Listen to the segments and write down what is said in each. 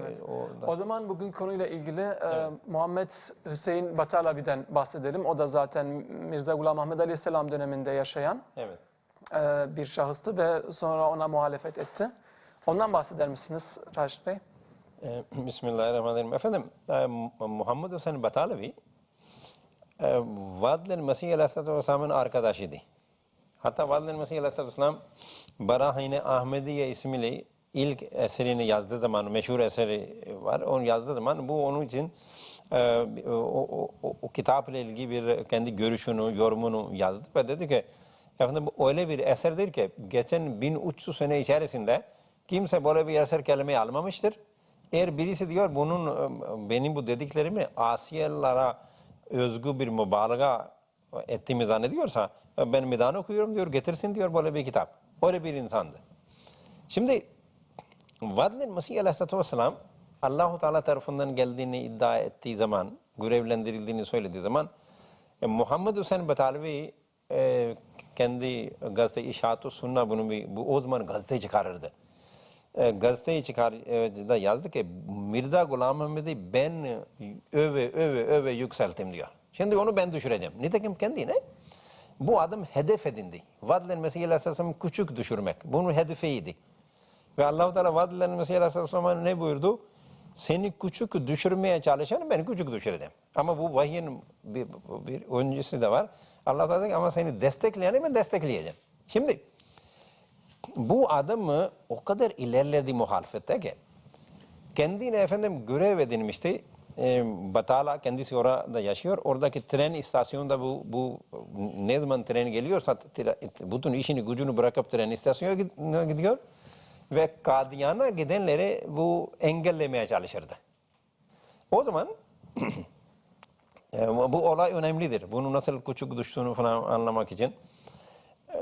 Evet. e, o da- O zaman bugün konuyla ilgili e, Muhammed Hüseyin Batalabi'den bahsedelim. O da zaten Mirza Gulam Ahmed Aleyhisselam döneminde yaşayan evet. e, bir şahıstı ve sonra ona muhalefet etti. Ondan bahseder misiniz Raşit Bey? E, Bismillahirrahmanirrahim. Efendim e, Muhammed Hüseyin Batalevi e, Vadil Mesih Aleyhisselatü Vesselam'ın arkadaşıydı. Hatta Vadil Mesih Aleyhisselatü Vesselam Barahine Ahmediye ismiyle ilk eserini yazdığı zaman, meşhur eseri var. Onu yazdığı zaman bu onun için e, o, o, o, o kitapla ilgili bir kendi görüşünü, yorumunu yazdı ve dedi ki efendim öyle bir eserdir ki geçen 1300 sene içerisinde kimse böyle bir eser kelimeyi almamıştır. Eğer birisi diyor bunun e, benim bu dediklerimi Asyalılara özgü bir mübalağa ettiğimi zannediyorsa e, ben meydan okuyorum diyor getirsin diyor böyle bir kitap. Öyle bir insandı. Şimdi Vadil'in Mesih Aleyhisselatü Vesselam Allahu Teala tarafından geldiğini iddia ettiği zaman, görevlendirildiğini söylediği zaman e, Muhammed Hüseyin Betalevi e, kendi gazete İşahat-ı Sunna bunu bir, bu o zaman gazete çıkarırdı. E, gazeteyi çıkar e, da yazdı ki Mirza Gulam Ahmet'i ben öve öve öve yükselttim diyor. Şimdi onu ben düşüreceğim. Nitekim kendine bu adam hedef edindi. Vadlen Mesih Aleyhisselam'ı küçük düşürmek. Bunun hedefiydi. Ve Allah-u Teala Vadlen Mesih Aleyhisselam'a ne buyurdu? Seni küçük düşürmeye çalışanı ben küçük düşüreceğim. Ama bu vahyin bir, bir öncesi de var. Allah Teala ki ama seni destekleyeni ben destekleyeceğim. Şimdi bu adamı o kadar ilerledi muhalefette ki kendine efendim görev edinmişti. E, Batala kendisi orada yaşıyor. Oradaki tren istasyonunda bu, bu ne zaman tren geliyorsa bütün işini gücünü bırakıp tren istasyonuna gidiyor. Ve Kadiyana gidenleri bu engellemeye çalışırdı. O zaman e, bu olay önemlidir. Bunu nasıl küçük düştüğünü falan anlamak için.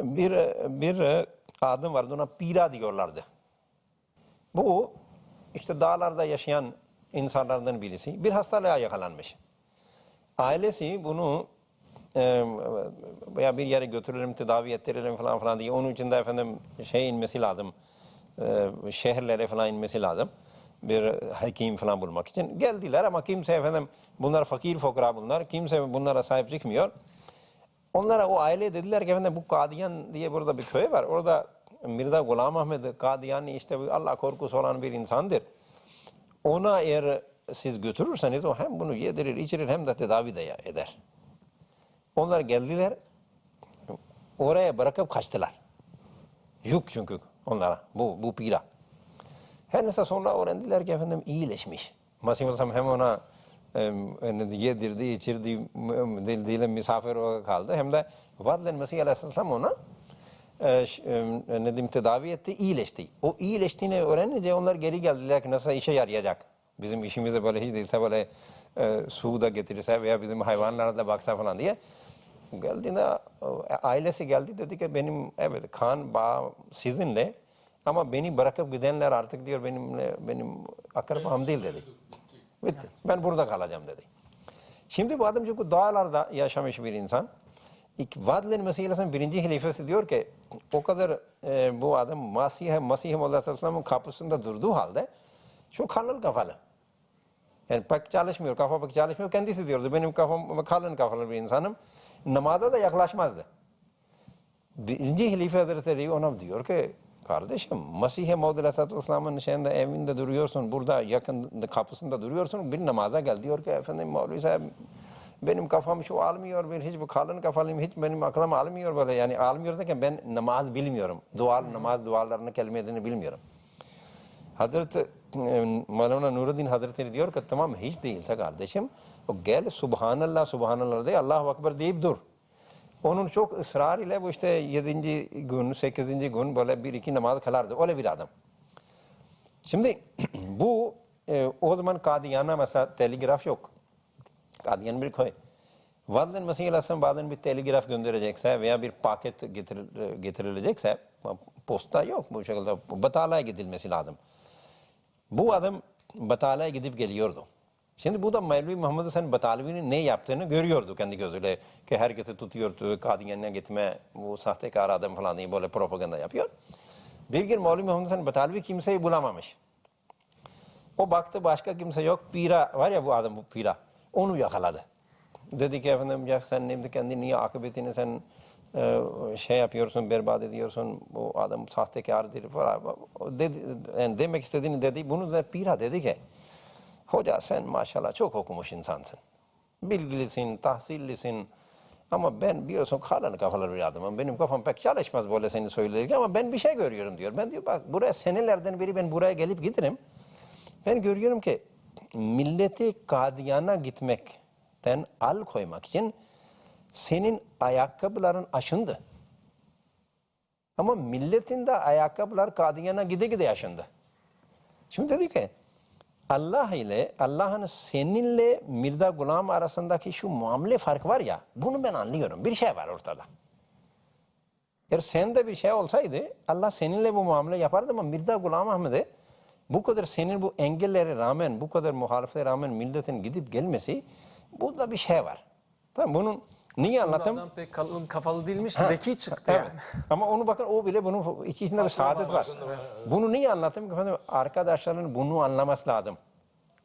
Bir, bir adım vardı ona pira diyorlardı. Bu işte dağlarda yaşayan insanlardan birisi bir hastalığa yakalanmış. Ailesi bunu e, veya bir yere götürelim, tedavi ettirelim falan falan diye onun için de efendim şey inmesi lazım. E, şehirlere falan inmesi lazım. Bir hekim falan bulmak için. Geldiler ama kimse efendim bunlar fakir fukara bunlar. Kimse bunlara sahip çıkmıyor. Onlara o aile dediler ki efendim bu Kadiyan diye burada bir köy var. Orada Mirza Gulam Ahmed Kadiyani işte Allah korkusu olan bir insandır. Ona eğer siz götürürseniz o hem bunu yedirir, içirir hem de tedavi de eder. Onlar geldiler, oraya bırakıp kaçtılar. Yük çünkü onlara, bu, bu pira. Her neyse sonra öğrendiler ki efendim iyileşmiş. Masih Aleyhisselam hem ona e, yedirdi, içirdi, dildiğiyle misafir olarak kaldı. Hem de Vadlen Mesih Aleyhisselam ona e, e, ne diyeyim tedavi etti, iyileşti. O iyileştiğini öğrenince onlar geri geldiler ki nasıl işe yarayacak. Bizim işimize böyle hiç değilse böyle e, su da getirirse veya bizim hayvanlara da baksa falan diye. Geldiğinde e, ailesi geldi dedi ki benim evet kan bağı sizinle ama beni bırakıp gidenler artık diyor benimle benim akrabam değil dedi. Bitti. Ben burada kalacağım dedi. Şimdi bu adam çünkü dağlarda yaşamış bir insan. İlk Vadil'in Mesih Aleyhisselam birinci halifesi diyor ki o kadar e, bu adam Masih, Masih Aleyhisselam'ın kapısında durduğu halde şu kalın kafalı. Yani pek çalışmıyor, kafa pek çalışmıyor. Kendisi diyordu benim kafam kalın kafalı bir insanım. Namaza da yaklaşmazdı. Birinci Halife Hazretleri ona diyor ki kardeşim Mesih-i Maud Aleyhisselatü Vesselam'ın şeyinde evinde duruyorsun, burada yakın kapısında duruyorsun, bir namaza gel diyor ki efendim Mevlevi Sahib benim kafam şu almıyor, bir hiç bu kalın kafalıyım, hiç benim aklım almıyor böyle yani almıyor derken ben namaz bilmiyorum. Dua, namaz dualarını kelimelerini bilmiyorum. Hazreti Mevlana Nuruddin Hazretleri diyor ki tamam hiç değilse kardeşim o gel Subhanallah Subhanallah de Allahu Ekber deyip dur. Onun çok ısrar ile bu işte yedinci gün, sekizinci gün böyle bir iki namaz kılardı. Öyle bir adam. Şimdi bu e, o zaman Kadiyana mesela telgraf yok. Kadiyan bir köy. Vadlen Mesih Aleyhisselam bazen bir telgraf gönderecekse veya bir paket getir, getirilecekse posta yok bu şekilde. Batala'ya gidilmesi lazım. Bu adam Batala'ya gidip geliyordu. Şimdi bu da Mevlevi Muhammed Hüseyin Batalevi'nin ne yaptığını görüyordu kendi gözüyle. Ki herkesi tutuyordu, Kadiyan'a gitme, bu sahtekar adam falan diye böyle propaganda yapıyor. Bir gün Mevlevi Muhammed Hüseyin Batalevi kimseyi bulamamış. O baktı başka kimse yok. Pira var ya bu adam bu pira. Onu yakaladı. Dedi ki efendim ya sen ne kendi niye akıbetini sen şey yapıyorsun, berbat ediyorsun. Bu adam sahtekardır falan. Dedi, yani demek istediğini dedi. Bunu da pira dedi ki hoca sen maşallah çok okumuş insansın. Bilgilisin, tahsillisin. Ama ben biliyorsun kalın kafalı bir adamım. Benim kafam pek çalışmaz böyle seni söyledik ama ben bir şey görüyorum diyor. Ben diyor bak buraya senelerden beri ben buraya gelip giderim. Ben görüyorum ki milleti Kadiyana gitmekten al koymak için senin ayakkabıların aşındı. Ama milletin de ayakkabılar Kadiyana gide gide aşındı. Şimdi dedi ki Allah ile Allah'ın seninle Mirza Gulam arasındaki şu muamele fark var ya bunu ben anlıyorum. Bir şey var ortada. Eğer sende bir şey olsaydı Allah seninle bu muamele yapardı ama Mirza Gulam Ahmet'e bu kadar senin bu engellere rağmen, bu kadar muhalefete rağmen milletin gidip gelmesi burada bir şey var. Tamam bunun niye anlattım? Adam pek kalın kafalı değilmiş, zeki çıktı Evet. yani. Ama onu bakın o bile bunun içinde bir saadet var. Bunu niye anlattım? Efendim, arkadaşların bunu anlaması lazım.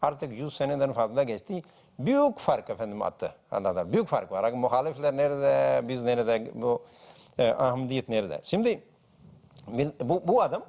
Artık 100 seneden fazla geçti. Büyük fark efendim attı. Anladın? Büyük fark var. Muhalifler nerede, biz nerede, bu e, Ahmediyet nerede? Şimdi bu, bu adam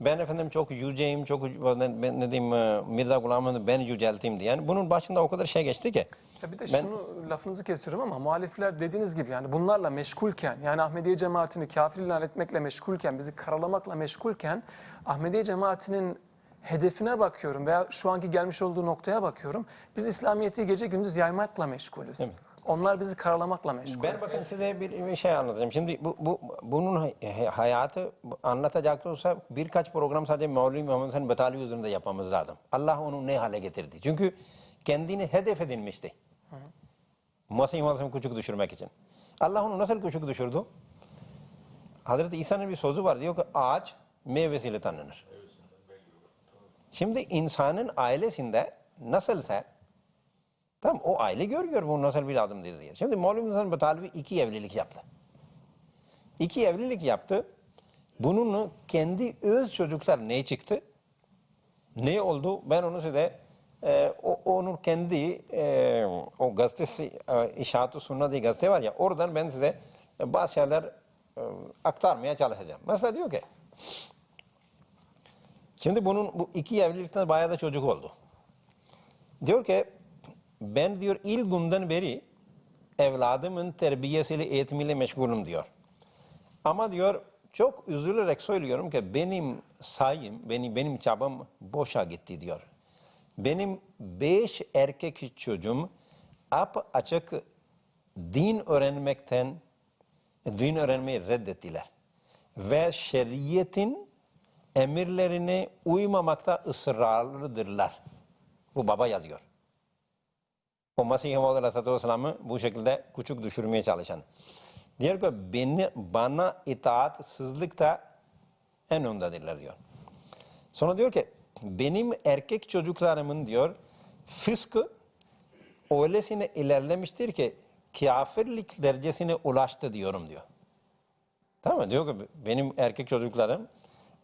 ben efendim çok yüceyim, çok ben, ne diyeyim e, Mirza Gulam'ı ben yücelteyim diye. Yani bunun başında o kadar şey geçti ki. Ya bir de Ben- şunu lafınızı kesiyorum ama muhalifler dediğiniz gibi yani bunlarla meşgulken yani Ahmediye cemaatini kafir ilan etmekle meşgulken bizi karalamakla meşgulken Ahmediye cemaatinin hedefine bakıyorum veya şu anki gelmiş olduğu noktaya bakıyorum. Biz İslamiyet'i gece gündüz yaymakla meşgulüz. Onlar bizi karalamakla meşgul. Ben bakın size bir, bir şey anlatacağım. Şimdi bu, bu bunun hay- hayatı anlatacak olsa birkaç program sadece Mevlevi Muhammed Hüseyin Batali üzerinde yapmamız lazım. Allah onu ne hale getirdi? Çünkü kendini hedef edinmişti. Mesih Muhammed'i küçük düşürmek için. Allah onu nasıl küçük düşürdü? Hazreti İsa'nın bir sözü var diyor ki ağaç meyvesiyle tanınır. Şimdi insanın ailesinde nasılsa Tamam o aile görüyor bu nasıl bir adımdır diye. Şimdi Mevlevi Hasan Batalevi iki evlilik yaptı. İki evlilik yaptı. Bunun kendi öz çocuklar ne çıktı? Ne oldu? Ben onu size e, o, onun kendi e, o gazetesi e, İşahat-ı Sunna diye gazete var ya oradan ben size e, bazı şeyler e, aktarmaya çalışacağım. Mesela diyor ki şimdi bunun bu iki evlilikten bayağı da çocuk oldu. Diyor ki ben diyor ilk günden beri evladımın terbiyesiyle eğitimiyle meşgulüm diyor. Ama diyor çok üzülerek söylüyorum ki benim sayım, benim, benim çabam boşa gitti diyor. Benim beş erkek çocuğum ap açık din öğrenmekten, din öğrenmeyi reddettiler. Ve şeriyetin emirlerine uymamakta ısrarlıdırlar. Bu baba yazıyor. O Mesih Muhammed Aleyhisselatü Vesselam'ı bu şekilde küçük düşürmeye çalışan. Diyor ki beni, bana itaatsızlık da en öndedirler diyor. Sonra diyor ki benim erkek çocuklarımın diyor fıskı öylesine ilerlemiştir ki kafirlik derecesine ulaştı diyorum diyor. Tamam mı? Diyor ki benim erkek çocuklarım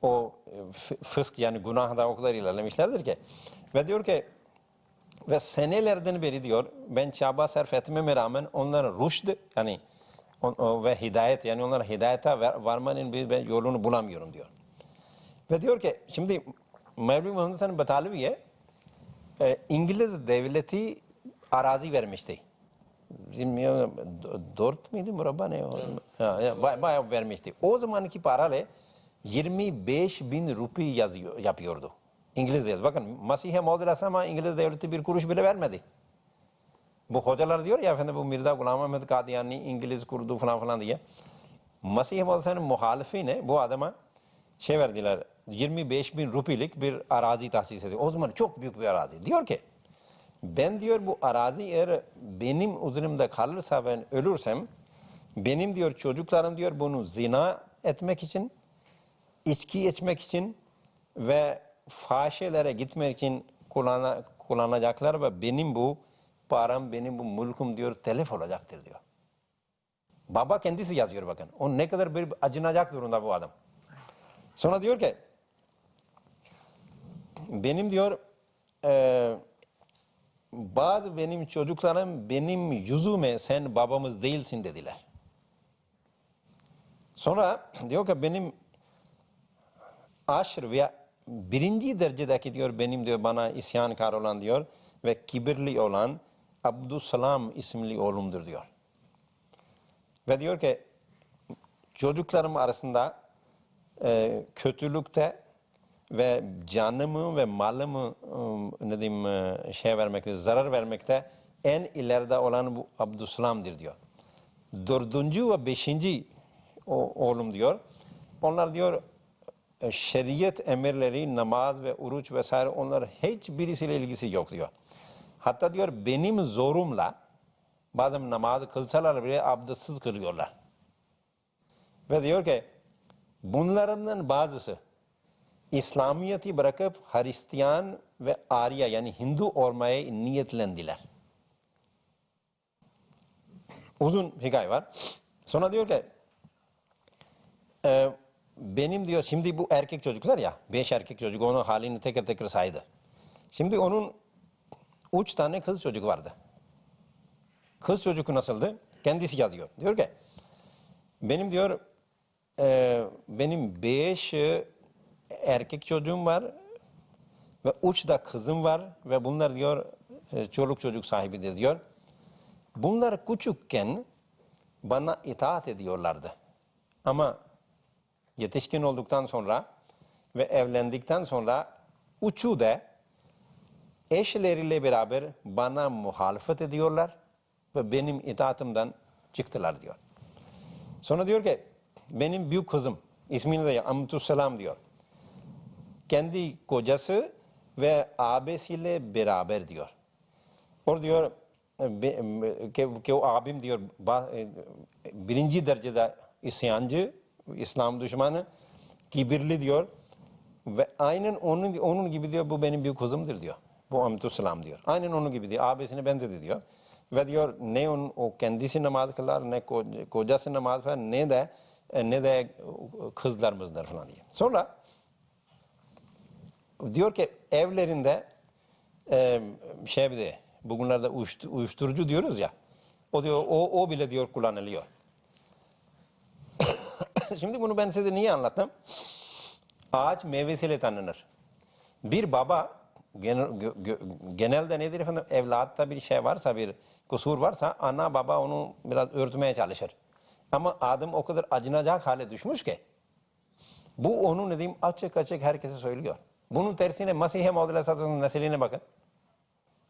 o e, fı- fısk yani günahda o kadar ilerlemişlerdir ki. Ve diyor ki ve senelerden beri diyor ben çaba sarf etmeme rağmen onların rüşd yani on- o- ve hidayet yani onlara hidayete var- varmanın bir ben yolunu bulamıyorum diyor. Ve diyor ki şimdi Mevlevi Muhammed Hasan Batalevi'ye e, İngiliz devleti arazi vermişti. Bilmiyorum, dört miydi murabba ne? o? Ha, ya, bay- bayağı vermişti. O zamanki parayla 25 bin rupi yazıyor, yapıyordu. İngiliz devleti. Bakın Mesih-i Maud Aleyhisselam'a İngiliz devleti bir kuruş bile vermedi. Bu hocalar diyor ya efendim bu Mirza Gulam Ahmet Kadiyani İngiliz kurdu falan falan diye. Mesih-i Maud Aleyhisselam'ın muhalifine bu adama şey verdiler 25 bin rupilik bir arazi tahsis ediyor. O zaman çok büyük bir arazi. Diyor ki ben diyor bu arazi eğer benim üzerimde kalırsa ben ölürsem benim diyor çocuklarım diyor bunu zina etmek için içki içmek için ve fahişelere gitmek için kullana, kullanacaklar ve benim bu param, benim bu mülküm diyor telef olacaktır diyor. Baba kendisi yazıyor bakın. O ne kadar bir acınacak durumda bu adam. Sonra diyor ki benim diyor e, bazı benim çocuklarım benim yüzüme sen babamız değilsin dediler. Sonra diyor ki benim aşır veya birinci derecedeki diyor benim diyor bana isyankar olan diyor ve kibirli olan Abdüsselam isimli oğlumdur diyor. Ve diyor ki çocuklarım arasında e, kötülükte ve canımı ve malımı e, ne diyeyim şey vermekte, zarar vermekte en ileride olan bu Abdüsselam'dır diyor. Dördüncü ve beşinci oğlum diyor. Onlar diyor e, şeriyet emirleri, namaz ve oruç vesaire onlar hiçbirisiyle ilgisi yok diyor. Hatta diyor benim zorumla bazen namaz kılsalar bile abdestsiz kılıyorlar. Ve diyor ki bunlardan bazısı İslamiyet'i bırakıp Hristiyan ve Arya yani Hindu olmaya niyetlendiler. Uzun hikaye var. Sonra diyor ki e, benim diyor şimdi bu erkek çocuklar ya beş erkek çocuk onun halini teker teker saydı. Şimdi onun üç tane kız çocuk vardı. Kız çocuk nasıldı? Kendisi yazıyor. Diyor ki benim diyor e, benim beş erkek çocuğum var ve üç da kızım var ve bunlar diyor e, çoluk çocuk sahibidir diyor. Bunlar küçükken bana itaat ediyorlardı. Ama yetişkin olduktan sonra ve evlendikten sonra üçü de eşleriyle beraber bana muhalefet ediyorlar ve benim itaatimden çıktılar diyor. Sonra diyor ki benim büyük kızım ismini de Amtusselam diyor. Kendi kocası ve abisiyle beraber diyor. Or diyor ki, ki o abim diyor e, birinci derecede isyancı, İslam düşmanı, kibirli diyor. Ve aynen onun onun gibi diyor bu benim büyük kızımdır diyor. Bu Amtusselam diyor. Aynen onun gibi diyor. Abisine benzedi diyor. Ve diyor ne on, o kendisi namaz kılar ne ko- kocası namaz kılar ne de ne de kızlarımızdır falan diye. Sonra diyor ki evlerinde e, şey bir de bugünlerde uyuştu- uyuşturucu diyoruz ya. O diyor o, o bile diyor kullanılıyor. Şimdi bunu ben size niye anlattım? Ağaç meyvesiyle tanınır. Bir baba genel, genelde nedir efendim? Evlatta bir şey varsa bir kusur varsa ana baba onu biraz örtmeye çalışır. Ama adam o kadar acınacak hale düşmüş ki bu onu ne diyeyim açık açık herkese söylüyor. Bunun tersine Mesih-i Maud Aleyhisselam'ın nesline bakın.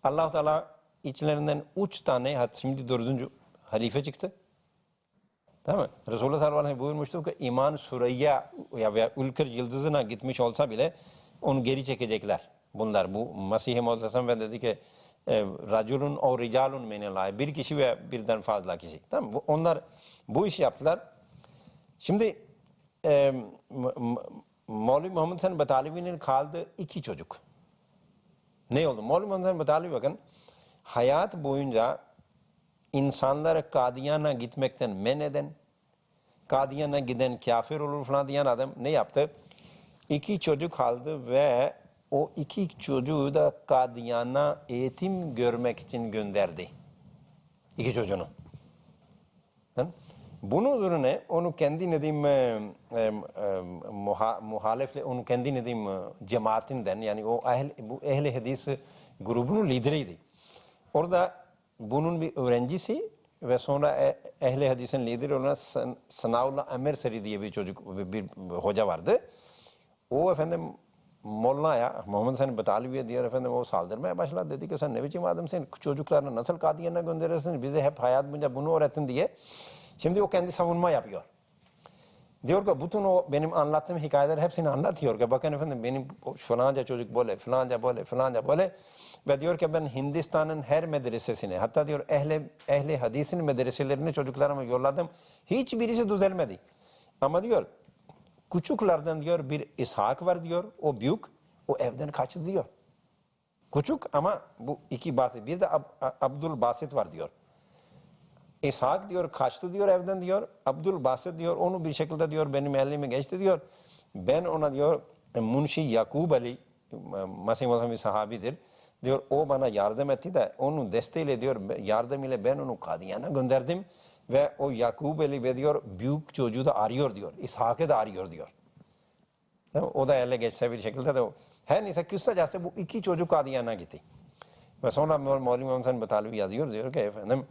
allah Teala içlerinden üç tane şimdi dördüncü halife çıktı. Değil mi? Resulullah sallallahu aleyhi buyurmuştu ki iman Süreyya ya veya Ülkür yıldızına gitmiş olsa bile onu geri çekecekler. Bunlar bu Maud Aleyhisselam ve dedi ki e, raculun o ricalun minellah bir kişi ve birden fazla kişi. Tamam Onlar bu işi yaptılar. Şimdi e, M- M- Mevlevi Muhammed Sen Batalevi'nin kaldığı iki çocuk. Ne oldu? Mevlevi Muhammed Sen Batalevi bakın hayat boyunca insanları Kadiyan'a gitmekten men eden, Kadiyan'a giden kafir olur falan diyen adam ne yaptı? İki çocuk aldı ve o iki çocuğu da Kadiyan'a eğitim görmek için gönderdi. İki çocuğunu. Mi? Bunun üzerine onu kendi ne diyeyim, e, e, e, muha, muhalefle onu kendi ne diyeyim, e, cemaatinden yani o ehl, bu ehli hadis grubunun lideriydi. Orada bunun bir öğrencisi ve sonra e- ehli hadisin lideri olan San- Sanaullah Emerseri diye bir çocuk, bir, bir hoca vardı. O efendim Molla'ya, Muhammed Sen Batalivi'ye diğer efendim o saldırmaya başladı. Dedi ki sen ne biçim adamsın, çocuklarını nasıl Kadiyan'a gönderirsin, bize hep hayat boyunca bunu öğrettin diye. Şimdi o kendi savunma yapıyor. Diyor ki bütün o benim anlattığım hikayeler hepsini anlatıyor ki bakın efendim benim falanca çocuk böyle, falanca böyle, falanca böyle. Ve diyor ki ben Hindistan'ın her medresesine hatta diyor ehli, ehli hadisin medreselerine çocuklarımı yolladım. Hiçbirisi düzelmedi. Ama diyor küçüklerden diyor bir İshak var diyor. O büyük. O evden kaçtı diyor. Küçük ama bu iki basit. Bir de Ab- Abdul Basit var diyor. İshak diyor kaçtı diyor evden diyor. Abdul Basit diyor onu bir şekilde diyor benim elime geçti diyor. Ben ona diyor Munşi Yakub Ali Masih Masih bir sahabidir. Diyor o bana yardım etti de onun desteğiyle diyor yardım ile ben onu Kadiyana gönderdim ve o Yakub eli ve diyor büyük çocuğu da arıyor diyor. İshak'ı da arıyor diyor. O da ele geçse bir şekilde de. Her neyse kısacası bu iki çocuk Kadiyan'a gitti. Ve sonra Mevlvi Muhammed Batalevi yazıyor diyor ki efendim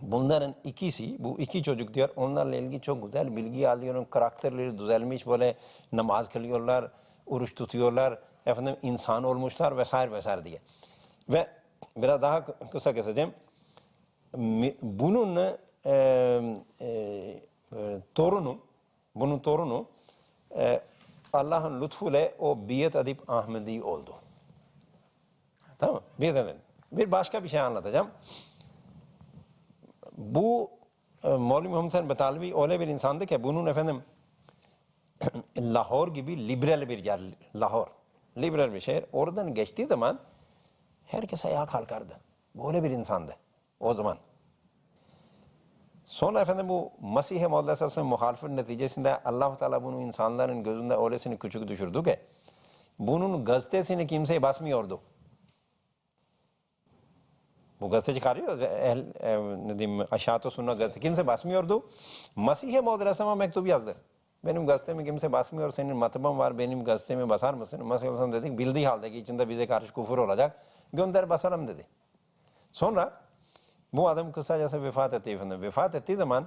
bunların ikisi bu iki çocuk diyor onlarla ilgili çok güzel bilgi alıyorum. Karakterleri düzelmiş böyle namaz kılıyorlar, oruç tutuyorlar, efendim insan olmuşlar vesaire vesaire diye. Ve biraz daha kısa keseceğim. Bunun e, e, torunu, bunun torunu e, Allah'ın lütfuyla o biyet edip Ahmedi oldu. Tamam? Bir de bir başka bir şey anlatacağım. Bu e, Mevlvi Muhammed Sen Betalvi öyle bir insandı ki bunun efendim Lahor gibi liberal bir yer. Lahor. Liberal bir şehir. Oradan geçtiği zaman herkes ayağa kalkardı. Böyle bir insandı o zaman. Sonra efendim bu Mesih-i Maud Aleyhisselam'ın muhalifin neticesinde allah Teala bunu insanların gözünde öylesine küçük düşürdü ki bunun gazetesini kimse basmıyordu. Bu gazete çıkarıyor. El, e, ne diyeyim, aşağıda sunulan gazete. Kimse basmıyordu. Mesih-i Maud Aleyhisselam'a mektup yazdı. Benim gazetemi kimse basmıyor. Senin matbaan var. Benim gazetemi basar mısın? Mesih Aleyhisselam dedi ki, bildiği halde ki içinde bize karşı küfür olacak. Gönder basalım dedi. Sonra bu adam kısacası vefat etti efendim. Vefat ettiği zaman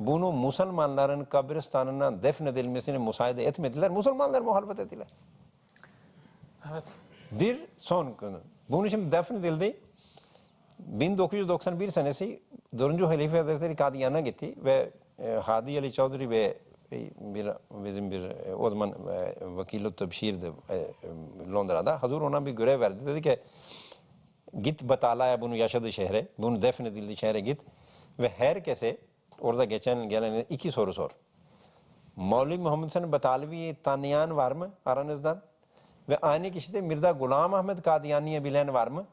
bunu Müslümanların kabristanına defnedilmesini müsaade etmediler. Müslümanlar muhalefet ettiler. Evet. Bir son konu. Bunun için defnedildi. 1991 senesi 4. Halife Hazretleri Kadiyan'a gitti ve e, Hadi Ali Çavduri ve bir, bizim bir e, o zaman e, vakil tebşirdi e, Londra'da. Hazır ona bir görev verdi. Dedi ki git Batala'ya bunu yaşadığı şehre, bunu defnedildiği şehre git ve herkese orada geçen gelen iki soru sor. Mevlvi Muhammed Sen Batalevi'yi tanıyan var mı aranızdan? Ve aynı kişide Mirza Gulam Ahmet Kadiyani'yi bilen var mı?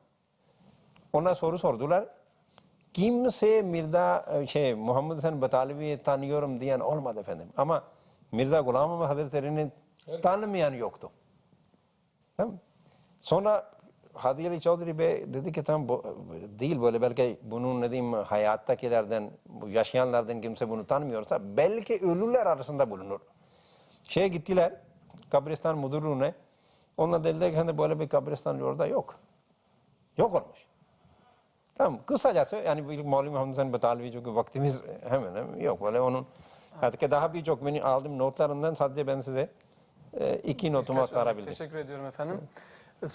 Ona soru sordular. Kimse Mirza şey Muhammed Sen Batalevi'yi tanıyorum diyen olmadı efendim. Ama Mirza Gulam Hazretleri'ni tanımayan yoktu. Tamam. Sonra Hadi Ali Çavduri Bey dedi ki tam bu, değil böyle belki bunun ne diyeyim hayattakilerden, yaşayanlardan kimse bunu tanımıyorsa belki ölüler arasında bulunur. Şeye gittiler kabristan müdürlüğüne. Onlar dediler ki hani böyle bir kabristan orada yok. Yok olmuş. Tamam kısacası yani bir Mevlvi Muhammed Sen Betalvi çünkü vaktimiz hemen hemen yok böyle onun hatta daha birçok benim aldığım notlarından sadece ben size e, iki notumu Birkaç. Teşekkür ediyorum efendim.